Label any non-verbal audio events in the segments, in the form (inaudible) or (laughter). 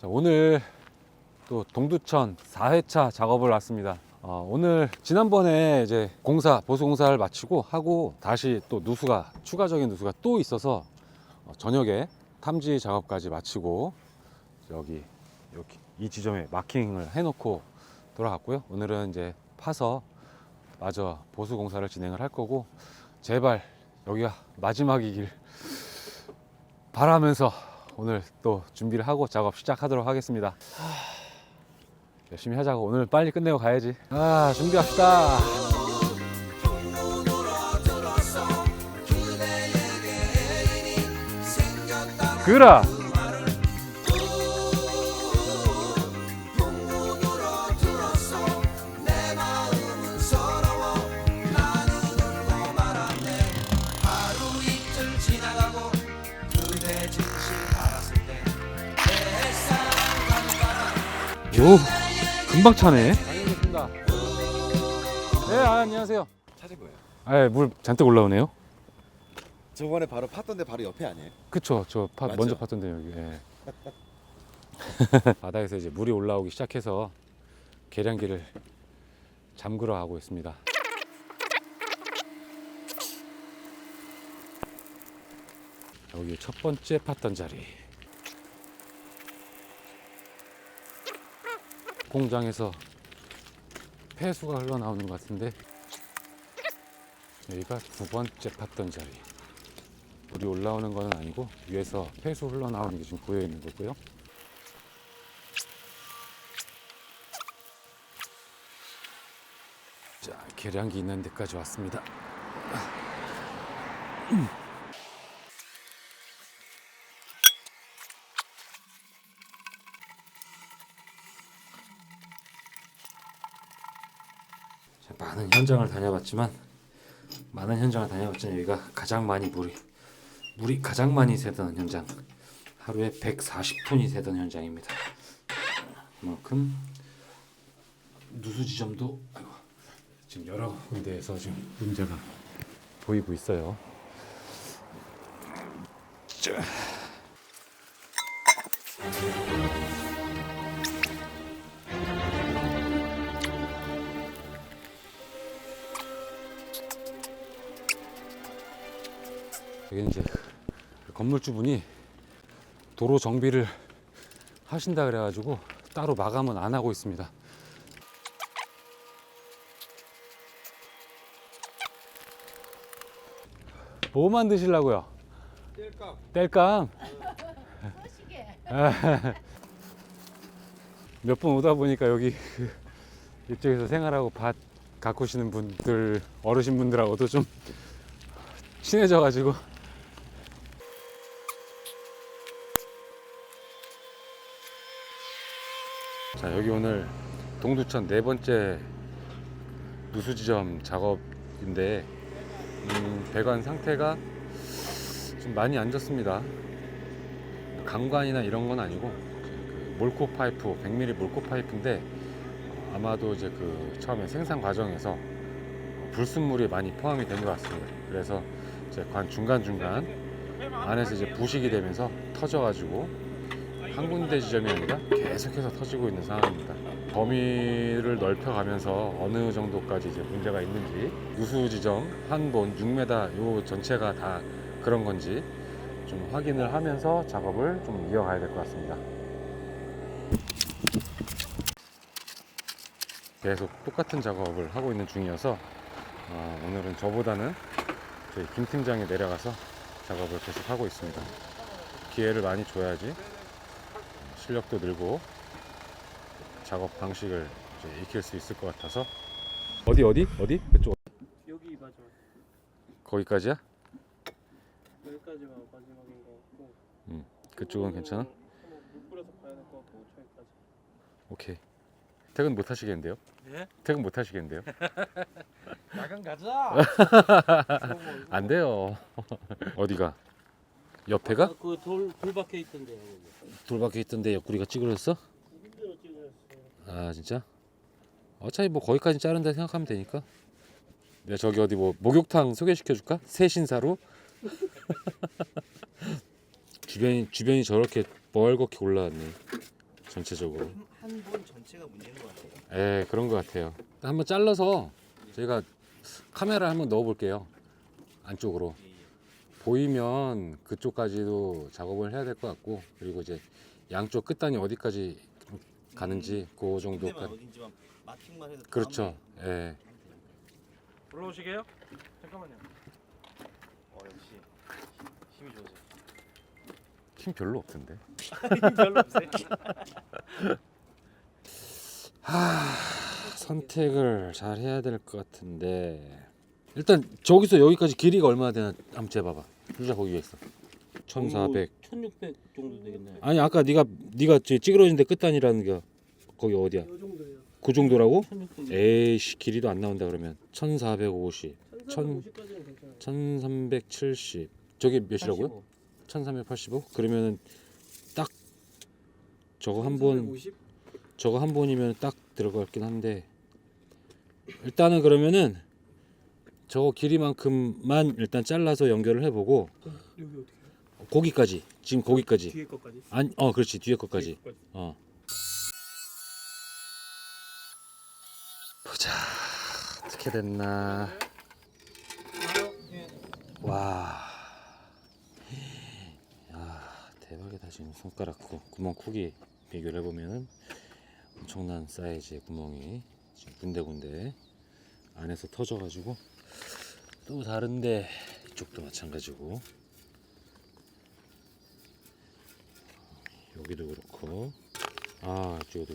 자, 오늘 또 동두천 4회차 작업을 왔습니다. 어, 오늘 지난번에 이제 공사 보수 공사를 마치고 하고 다시 또 누수가 추가적인 누수가 또 있어서 어, 저녁에 탐지 작업까지 마치고 여기 여기 이 지점에 마킹을 해놓고 돌아갔고요. 오늘은 이제 파서 마저 보수 공사를 진행을 할 거고 제발 여기가 마지막이길 바라면서 오늘 또 준비를 하고 작업 시작하도록 하겠습니다. 열심히 하자고 오늘 빨리 끝내고 가야지. 아 준비합시다. 그라. 금방 차네. 다녀오겠습니다. 네 아, 안녕하세요. 찾은 거예요. 아, 물 잔뜩 올라오네요. 저번에 바로 팠던데 바로 옆에 아니에요? 그쵸, 저 파, 맞죠? 먼저 팠던데 여기. 예. (laughs) 바다에서 이제 물이 올라오기 시작해서 계량기를 잠그러 가고 있습니다. 여기 첫 번째 팠던 자리. 공장에서 폐수가 흘러나오는 것 같은데 여기가 두 번째 팠던 자리. 물이 올라오는 건 아니고 위에서 폐수 흘러나오는 게 지금 보여 있는 거고요. 자, 계량기 있는 데까지 왔습니다. 많은 현장을 다녀봤지만 많은 현장을 다녀봤지만 여기가 가장 많이 물이 물이 가장 많이 새던 현장 하루에 140톤이 새던 현장입니다. 그만큼 누수 지점도 아이고, 지금 여러 군데에서 지금 문제가 보이고 있어요. 자. 여기는 이제 그 건물주분이 도로 정비를 하신다 그래가지고 따로 마감은 안 하고 있습니다. 뭐 만드시려고요? 뗄감. 뗄감. (laughs) 몇번 오다 보니까 여기 그 이쪽에서 생활하고 밭 가꾸시는 분들 어르신 분들하고도 좀 친해져가지고 자 여기 오늘 동두천 네 번째 누수 지점 작업인데 음, 배관 상태가 좀 많이 안 좋습니다. 강관이나 이런 건 아니고 그 몰코 파이프 100mm 몰코 파이프인데 아마도 이제 그 처음에 생산 과정에서 불순물이 많이 포함이 된 것 같습니다. 그래서 이제 관 중간 중간 안에서 이제 부식이 되면서 터져가지고 한 군데 지점이 아니라 계속해서 터지고 있는 상황입니다. 범위를 넓혀가면서 어느 정도까지 이제 문제가 있는지 누수 지점 한본 6m 요 전체가 다 그런 건지 좀 확인을 하면서 작업을 좀 이어가야 될 것 같습니다. 계속 똑같은 작업을 하고 있는 중이어서 어, 오늘은 저보다는 저희 김 팀장이 내려가서 작업을 계속 하고 있습니다. 기회를 많이 줘야지 실력도 늘고 작업 방식을 이제 익힐 수 있을 것 같아서 어디 어디 어디 그쪽 여기 맞아 거기까지야? 여기까지가 마지막인 것 같고 그쪽은 괜찮아? 한번 물 뿌려서 봐야 될 것 같고 저기까지 오케이 퇴근 못 하시겠는데요? 네? 퇴근 못 하시겠는데요? (laughs) 야간 가자 (laughs) 안 돼요. (laughs) 어디가? 옆에가? 그돌 돌박혀 있던데 돌밖에 있던데 옆구리가 찌그러졌어? 힘들어 아 진짜? 어차피 뭐 거기까지 자른다 생각하면 되니까. 내가 저기 어디 뭐 목욕탕 소개시켜 줄까? 새 신사로? (laughs) 주변이 주변이 저렇게 멀겋게 올라왔네. 전체적으로. 한번 전체가 문제인 것 같아요. 예, 그런 것 같아요. 한번 잘라서 저희가 카메라 한번 넣어볼게요. 안쪽으로. 보이면 그쪽까지도 작업을 해야 될 것 같고 그리고 이제 양쪽 끝단이 어디까지 가는지 그 군데만 정도까지 어딘지만 마킹만 해도 그렇죠. 예. 올라오시게요? 잠깐만요. 어 역시 힘이 좋으세요. 힘 별로 없던데. (laughs) 별로 없어요. 선택을 잘 해야 될 것 같은데 일단 저기서 여기까지 길이가 얼마나 되나 한번 재봐봐. 주자 거기 있어. 1400. 1600 정도 되겠네. 아니 아까 네가 네가 저 찌그러진 데 끝단이라는 게 거기 어디야? 이 정도예요. 그 정도라고? 1600. 에이씨 길이도 안 나온다 그러면 1450 천- 1350까지는 괜찮아요. 1370 저게 몇이라고요? 1385 그러면은 딱 저거 한번 저거 한 번이면 딱 들어갈긴 한데 일단은 그러면은 저거 길이만큼만 일단 잘라서 연결을 해보고 여기 어떻게? 거기까지 지금 거기까지. 뒤에 것까지? 아니 어 그렇지. 뒤에 것까지. 뒤에 것까지. 어. 보자. 어떻게 됐나. 와. 야, 대박이다. 지금 손가락 구, 구멍 크기 비교를 해보면은 엄청난 사이즈의 구멍이 지금 군데군데 안에서 터져가지고 또 다른데 이쪽도 마찬가지고 여기도 그렇고 아 이쪽도.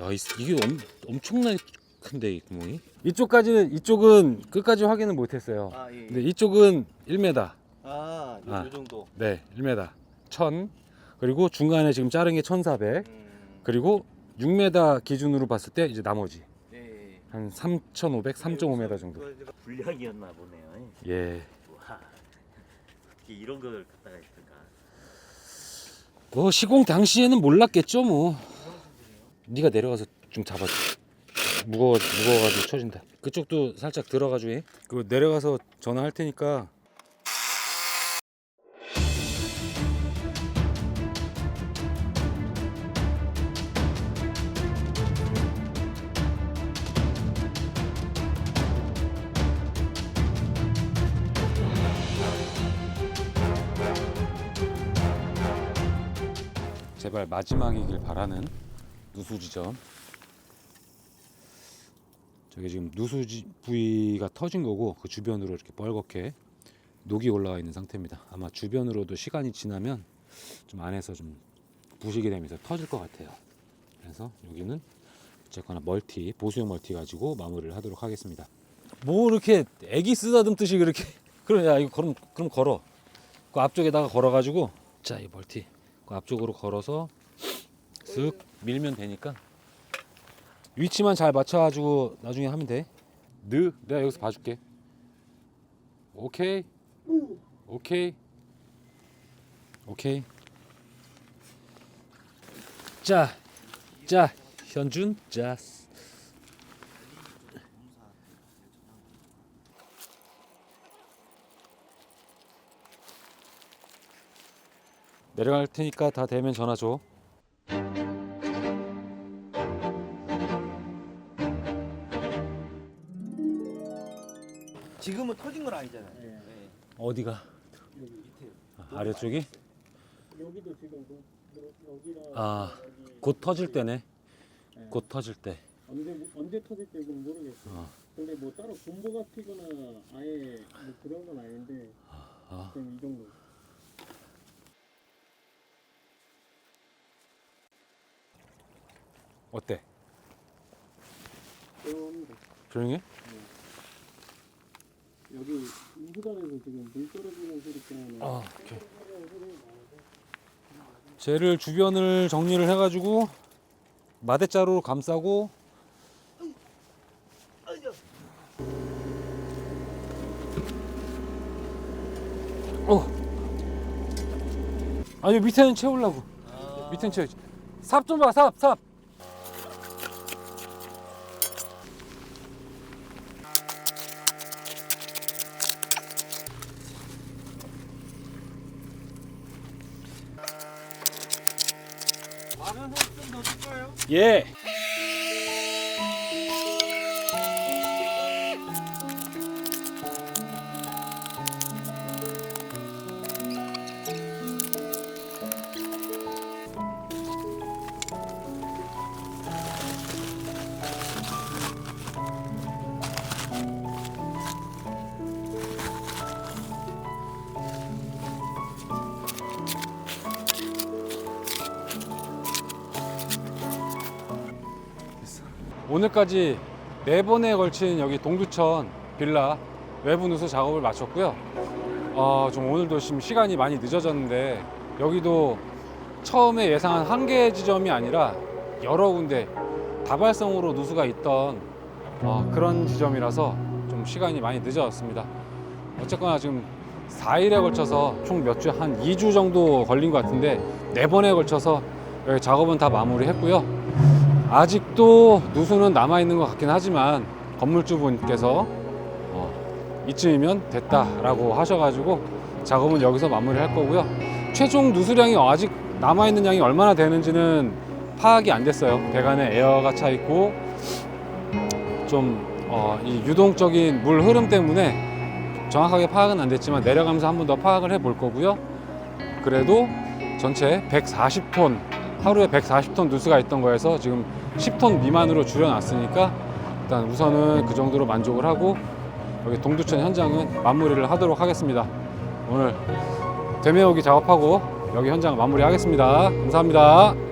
야 이- 이게 엄, 엄청나게 큰데 이 구멍이 이쪽까지는 이쪽은 끝까지 확인을 못했어요 아 예. 근데 이쪽은 1m 아, 요, 아. 요 정도. 네 1m 1000 그리고 중간에 지금 자른 게 1400 음. 그리고 6m 기준으로 봤을 때 이제 나머지 네. 한 3,500, 3.5m 정도. 불량이었나 보네요. 예. 와, 어떻게 이런 걸 갖다가 했던가. 뭐 시공 당시에는 몰랐겠죠 뭐. 네가 내려가서 좀 잡아. 무거워 무거워가지고 쳐진다. 그쪽도 살짝 들어가지고 해. 그 내려가서 전화할 테니까. 제발 마지막이길 바라는 누수지점. 저게 지금 누수지 부위가 터진 거고 그 주변으로 이렇게 뻘겋게 녹이 올라와 있는 상태입니다. 아마 주변으로도 시간이 지나면 좀 안에서 좀 부식이 되면서 터질 것 같아요. 그래서 여기는 어쨌거나 멀티 보수형 멀티 가지고 마무리를 하도록 하겠습니다. 뭐 이렇게 애기 쓰다듬듯이 그렇게 (laughs) 그럼 야 이거 그럼 그럼 걸어. 그 앞쪽에다가 걸어가지고 자 이 멀티 그 앞쪽으로 걸어서 쓱 밀면 되니까 위치만 잘 맞춰가지고 나중에 하면 돼. 느 내가 여기서 봐줄게. 오케이 오케이 오케이. 자, 자 현준 자. 내려갈 테니까 다 되면 전화 줘. 지금은 터진 건 아니잖아요. 네. 네. 어디가? 여기 아, 아래쪽이? 여기도 지금 녹, 녹, 여기랑 아, 여기 곧 터질 때네. 네. 곧 터질 때. 언제 언제 터질지는 모르겠어요. 어. 근데 뭐 따로 분보가 튀거나 아예 뭐 그런 건 아닌데 아, 그냥 이 정도. 어때? 조용합니다. 조용해? 여기 우수단에서 지금 물 떨어지는 소리 때문에 아, 오케이. 쟤를 주변을 정리를 해가지고 마대자루로 감싸고 어. 아니 밑에는 채우려고 밑에는 채워야지 삽 좀 봐 삽 삽. 예. 오늘까지 네 번에 걸친 여기 동두천 빌라 외부 누수 작업을 마쳤고요. 어, 좀 오늘도 지금 시간이 많이 늦어졌는데 여기도 처음에 예상한 한개 지점이 아니라 여러 군데 다발성으로 누수가 있던 어, 그런 지점이라서 좀 시간이 많이 늦어졌습니다. 어쨌거나 지금 4일에 걸쳐서 총 몇 주, 한 2주 정도 걸린 것 같은데 네 번에 걸쳐서 여기 작업은 다 마무리 했고요. 아직도 누수는 남아 있는 것 같긴 하지만 건물주분께서 어, 이쯤이면 됐다라고 하셔가지고 작업은 여기서 마무리할 거고요. 최종 누수량이 아직 남아 있는 양이 얼마나 되는지는 파악이 안 됐어요. 배관에 에어가 차 있고 좀 어, 이 유동적인 물 흐름 때문에 정확하게 파악은 안 됐지만 내려가면서 한 번 더 파악을 해 볼 거고요. 그래도 전체 140톤 하루에 140톤 누수가 있던 거에서 지금 10톤 미만으로 줄여놨으니까 일단 우선은 그 정도로 만족을 하고 여기 동두천 현장은 마무리를 하도록 하겠습니다. 오늘 되메오기 작업하고 여기 현장 마무리하겠습니다. 감사합니다.